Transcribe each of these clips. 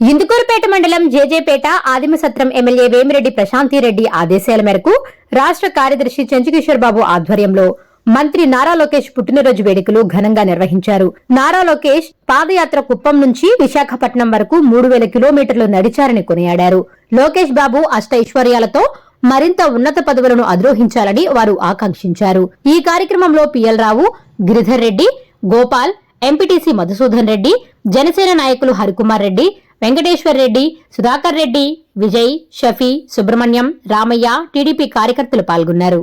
ఇందుకూరుపేట మండలం జేజేపేట ఆదిమసత్రం ఎమ్మెల్యే వేమిరెడ్డి ప్రశాంతిరెడ్డి ఆదేశాల మేరకు రాష్ట్ర కార్యదర్శి చంద్రకిషోర్ బాబు ఆధ్వర్యంలో మంత్రి నారా లోకేష్ పుట్టినరోజు వేడుకలు ఘనంగా నిర్వహించారు. నారా లోకేష్ పాదయాత్ర కుప్పం నుంచి విశాఖపట్నం వరకు మూడు వేల కిలోమీటర్లు నడిచారని కొనియాడారు. లోకేష్ బాబు అష్ట ఐశ్వర్యాలతో మరింత ఉన్నత పదవులను అధిరోహించాలని వారు ఆకాంక్షించారు. ఈ కార్యక్రమంలో పిఎల్ రావు గిరిధర్ రెడ్డి గోపాల్ ఎంపీటీసీ మధుసూదన్ రెడ్డి జనసేన నాయకులు హరికుమార్ రెడ్డి వెంకటేశ్వర్ రెడ్డి సుధాకర్ రెడ్డి విజయ్ షఫీ సుబ్రహ్మణ్యం రామయ్య టీడీపీ కార్యకర్తలు పాల్గొన్నారు.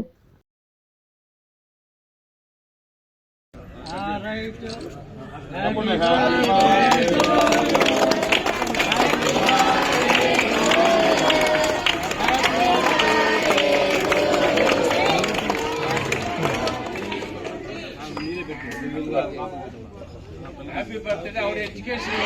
హ్యాపీ బర్త్డే అవర్ ఎడ్యుకేషన్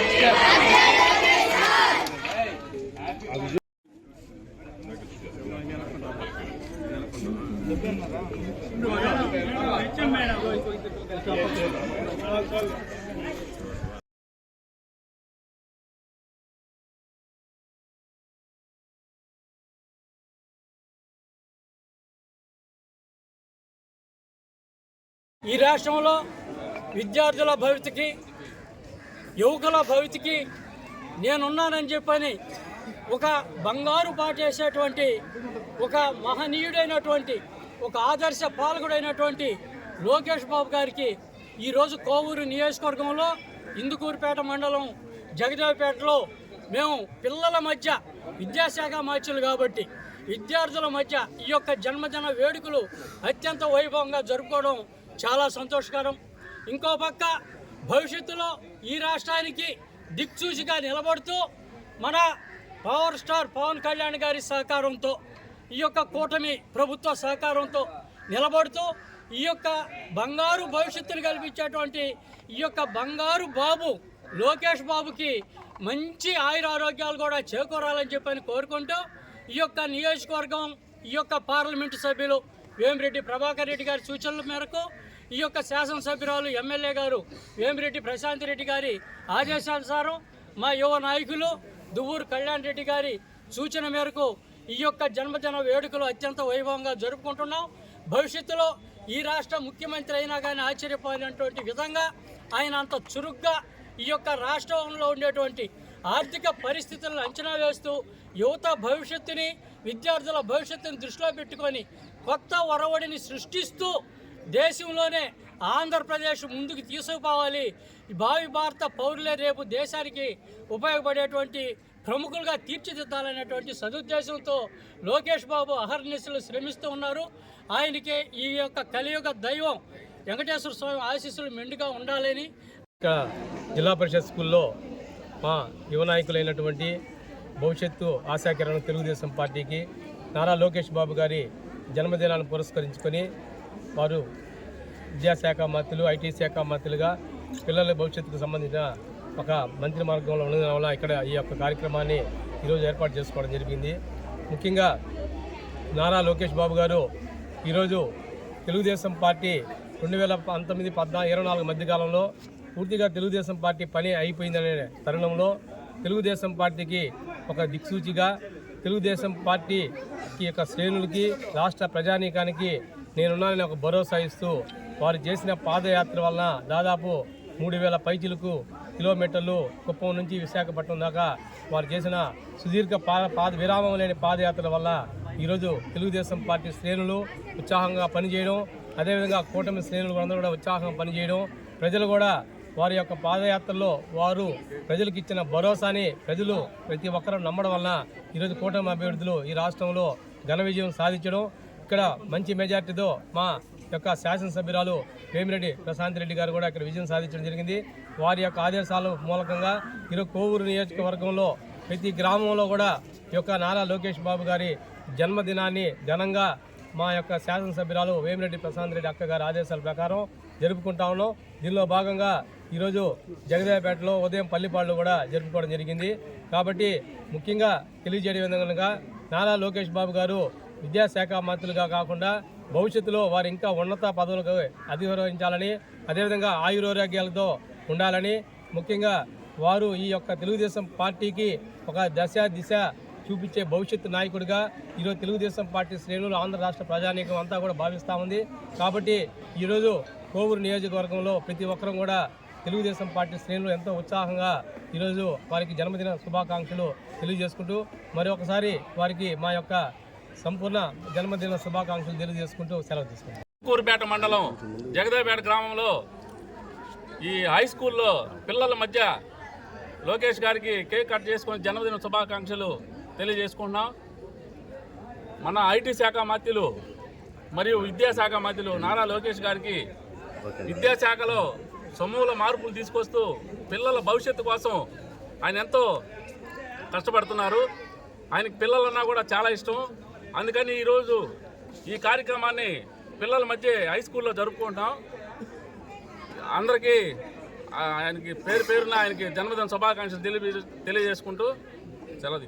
ఈ రాష్ట్రంలో విద్యార్థుల భవితకి యువకుల భవితకి నేనున్నానని చెప్పని ఒక బంగారు పాటేసేటువంటి ఒక మహనీయుడైనటువంటి ఒక ఆదర్శ పాలకుడైనటువంటి లోకేష్ బాబు గారికి ఈరోజు కోవూరు నియోజకవర్గంలో ఇందుకూరుపేట మండలం జగదేవపేటలో మేము పిల్లల మధ్య విద్యాశాఖ మార్చులు కాబట్టి విద్యార్థుల మధ్య ఈ యొక్క జన్మదిన వేడుకలు అత్యంత వైభవంగా జరుపుకోవడం చాలా సంతోషకరం. ఇంకో పక్క భవిష్యత్తులో ఈ రాష్ట్రానికి దిక్సూచిగా నిలబడుతూ మన పవర్ స్టార్ పవన్ కళ్యాణ్ గారి సహకారంతో ఈ యొక్క కూటమి ప్రభుత్వ సహకారంతో నిలబడుతూ ఈ యొక్క బంగారు భవిష్యత్తును కల్పించేటువంటి ఈ యొక్క బంగారు బాబు లోకేష్ బాబుకి మంచి ఆయుర ఆరోగ్యాలు కూడా చేకూరాలని చెప్పని కోరుకుంటూ ఈ యొక్క నియోజకవర్గం ఈ యొక్క పార్లమెంటు సభ్యులు వేమిరెడ్డి ప్రభాకర్ రెడ్డి గారి సూచనల మేరకు ఈ యొక్క శాసనసభ్యురాలు ఎమ్మెల్యే గారు వేమిరెడ్డి ప్రశాంత్ రెడ్డి గారి ఆదేశానుసారం మా యువ నాయకులు దువ్వూరు కళ్యాణ్ రెడ్డి గారి సూచన మేరకు ఈ యొక్క జన్మదిన వేడుకలు అత్యంత వైభవంగా జరుపుకుంటున్నాం. భవిష్యత్తులో ఈ రాష్ట్ర ముఖ్యమంత్రి అయినా కానీ ఆశ్చర్యపోయినటువంటి విధంగా ఆయన అంత చురుగ్గా ఈ యొక్క రాష్ట్రంలో ఉండేటువంటి ఆర్థిక పరిస్థితులను అంచనా వేస్తూ యువత భవిష్యత్తుని విద్యార్థుల భవిష్యత్తుని దృష్టిలో పెట్టుకొని కొత్త ఒరవడిని సృష్టిస్తూ దేశంలోనే ఆంధ్రప్రదేశ్ ముందుకు తీసుకుపోవాలి. ఈ భావి భారత పౌరులే రేపు దేశానికి ఉపయోగపడేటువంటి ప్రముఖులుగా తీర్చిదిద్దాలనేటువంటి సదుద్దేశంతో లోకేష్ బాబు అహర్నిశలు శ్రమిస్తూ ఉన్నారు. ఆయనకి ఈ యొక్క కలియుగ దైవం వెంకటేశ్వర స్వామి ఆశీస్సులు మెండుగా ఉండాలని. జిల్లా పరిషత్ స్కూల్లో మా యువ నాయకులైనటువంటి భవిష్యత్తు ఆశాకిరణ తెలుగుదేశం పార్టీకి నారా లోకేష్ బాబు గారి జన్మదినాన్ని పురస్కరించుకొని వారు విద్యాశాఖ మంత్రులు ఐటీ శాఖ మంత్రులుగా పిల్లల భవిష్యత్తుకు సంబంధించిన ఒక మంత్రి మార్గంలో ఉండడం వల్ల ఇక్కడ ఈ యొక్క కార్యక్రమాన్ని ఈరోజు ఏర్పాటు చేసుకోవడం జరిగింది. ముఖ్యంగా నారా లోకేష్ బాబు గారు ఈరోజు తెలుగుదేశం పార్టీ రెండు వేల పంతొమ్మిది పద్నాలుగు ఇరవై నాలుగు మధ్యకాలంలో పూర్తిగా తెలుగుదేశం పార్టీ పని అయిపోయిందనే తరుణంలో తెలుగుదేశం పార్టీకి ఒక దిక్సూచిగా తెలుగుదేశం పార్టీకి యొక్క శ్రేణులకి రాష్ట్ర ప్రజానీకానికి నేనున్నానని ఒక భరోసా ఇస్తూ వారు చేసిన పాదయాత్ర వలన దాదాపు మూడు వేల పైచిలకు కిలోమీటర్లు కుప్పం నుంచి విశాఖపట్నం దాకా వారు చేసిన సుదీర్ఘ పాద పాద విరామం లేని పాదయాత్ర వల్ల ఈరోజు తెలుగుదేశం పార్టీ శ్రేణులు ఉత్సాహంగా పనిచేయడం అదేవిధంగా కూటమి శ్రేణులు అందరూ కూడా ఉత్సాహంగా పనిచేయడం ప్రజలు కూడా వారి యొక్క పాదయాత్రలో వారు ప్రజలకు ఇచ్చిన భరోసాని ప్రజలు ప్రతి ఒక్కరూ నమ్మడం వలన ఈరోజు కూటమి అభ్యర్థులు ఈ రాష్ట్రంలో ఘన విజయం సాధించడం. ఇక్కడ మంచి మెజార్టీతో మా యొక్క శాసనసభ్యురాలు వేమిరెడ్డి ప్రశాంత్ రెడ్డి గారు కూడా ఇక్కడ విజయం సాధించడం జరిగింది. వారి యొక్క ఆదేశాల మూలకంగా ఈరోజు కోవూరు నియోజకవర్గంలో ప్రతి గ్రామంలో కూడా ఈ యొక్క నారా లోకేష్ బాబు గారి జన్మదినాన్ని ఘనంగా మా యొక్క శాసనసభ్యురాలు వేమిరెడ్డి ప్రశాంత్ రెడ్డి అక్క గారి ఆదేశాల ప్రకారం జరుపుకుంటా ఉన్నాం. దీనిలో భాగంగా ఈరోజు జగదేవపేటలో ఉదయం పల్లిపాళ్ళు కూడా జరుపుకోవడం జరిగింది. కాబట్టి ముఖ్యంగా తెలియజేయడం విధంగా నారా లోకేష్ బాబు గారు విద్యాశాఖ మంత్రులుగా కాకుండా భవిష్యత్తులో వారు ఇంకా ఉన్నత పదవులకు అధిరోహించాలని అదేవిధంగా ఆయురారోగ్యాలతో ఉండాలని ముఖ్యంగా వారు ఈ యొక్క తెలుగుదేశం పార్టీకి ఒక దశ దిశ చూపించే భవిష్యత్ నాయకుడిగా ఈరోజు తెలుగుదేశం పార్టీ శ్రేణులు ఆంధ్ర రాష్ట్ర ప్రజానీకం అంతా కూడా భావిస్తూ ఉంది. కాబట్టి ఈరోజు కోవూరు నియోజకవర్గంలో ప్రతి ఒక్కరూ కూడా తెలుగుదేశం పార్టీ శ్రేణులు ఎంతో ఉత్సాహంగా ఈరోజు వారికి జన్మదిన శుభాకాంక్షలు తెలియజేసుకుంటూ మరి ఒకసారి వారికి మా యొక్క సంపూర్ణ జన్మదిన శుభాకాంక్షలు తెలియజేసుకుంటూ సెలవు తీసుకుంటాం కూరుపేట మండలం జగదేపేట గ్రామంలో ఈ హై స్కూల్లో పిల్లల మధ్య లోకేష్ గారికి కేక్ కట్ చేసుకుని జన్మదిన శుభాకాంక్షలు తెలియజేసుకుంటున్నాం. మన ఐటీ శాఖ మంత్రులు మరియు విద్యాశాఖ మంత్రులు నారా లోకేష్ గారికి విద్యాశాఖలో సమూల మార్పులు తీసుకొస్తూ పిల్లల భవిష్యత్తు కోసం ఆయన ఎంతో కష్టపడుతున్నారు. ఆయనకి పిల్లలన్నా కూడా చాలా ఇష్టం. అందుకని ఈరోజు ఈ కార్యక్రమాన్ని పిల్లల మధ్య హై స్కూల్లో జరుపుకుంటాం. అందరికీ ఆయనకి పేరు పేరున ఆయనకి జన్మదిన శుభాకాంక్షలు తెలియ తెలియజేసుకుంటూ సెలవు